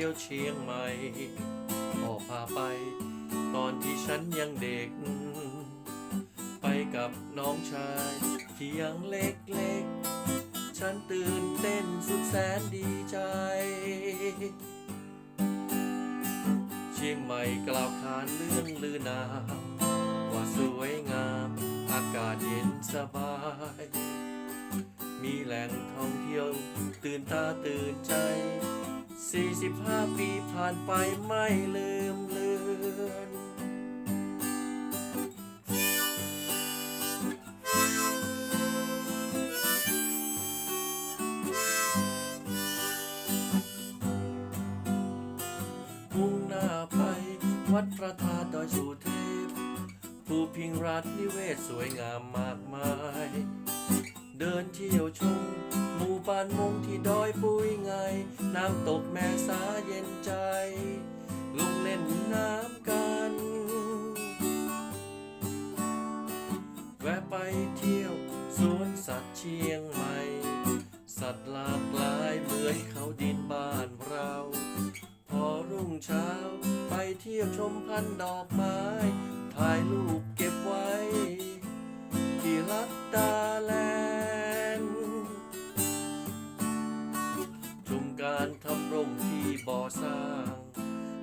ที่ยวเชียงใหม่พ่อพาไปตอนที่ฉันยังเด็ก ไปกับน้องชายที่ยังเล็กๆ ฉันตื่นเต้นสุดแสนดีใจ เชียงใหม่กล่าวขานเรื่องลือนาว่าสวยงามอากาศเย็นสบาย มีแหล่งท่องเที่ยวตื่นตาตื่นใจ 45 ปีผ่านไปไม่ลืมเลือนมุ่งหน้าไป วัดพระธาตุดอยสุเทพ ภูพิงรัฐนิเวศสวยงามมากมาย เดินเที่ยวชม หมู่บ้านมงที่ดอยปุยไง น้ำตกแม่สาเย็นใจ ลงเล่นน้ำกัน แวะไปเที่ยวสวนสัตว์เชียงใหม่ สัตว์หลากหลายเหมือนเขาดินบ้านเรา พอรุ่งเช้าไปเที่ยวชมพันธุ์ดอกไม้ ถ่ายรูปเก็บไว้ ที่รัตาแล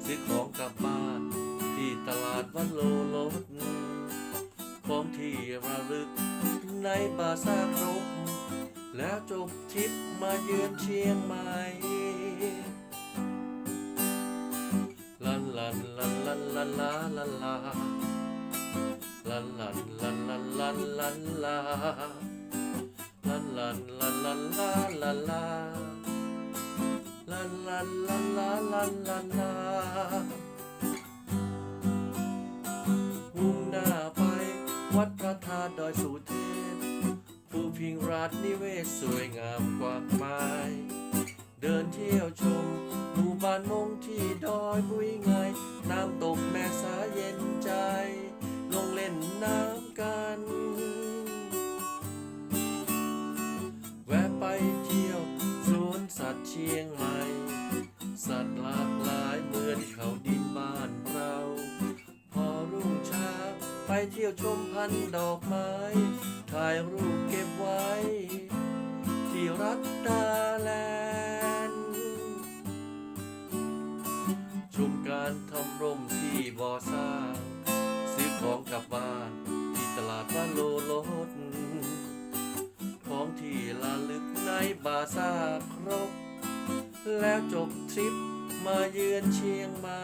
ซื้อของกลับบ้าน ที่ตลาดวันโลรถของที่ระลึกในบาซ่าครบ แล้วจบทริปมาเยือนเชียงใหม่ลันลันลันลันลันลาลันลาลันลันลันลันลันลันลาลันลันลันลันลาลันลาลันลันลันลาลันลันลา มุ่งหน้าไปวัดพระธาตุดอยสุเทพภูพิงราชนิเวศสวยงามกว่ากไม้เดินเที่ยวชมหมู่บ้านมงที่ดอยบุยไง น้ำตกแม่สาเย็นใจ ลงเล่นน้ำกัน เที่ยวชมพันดอกไม้ ถ่ายรูปเก็บไว้ ที่รัตดาแลนด์ชมการทำร่มที่บ่อสร้าง ซื้อของกลับบ้านที่ตลาดบ้านโลรถของที่ละลึกในบาซ่าครบ แล้วจบทริปมาเยือนเชียงใหม่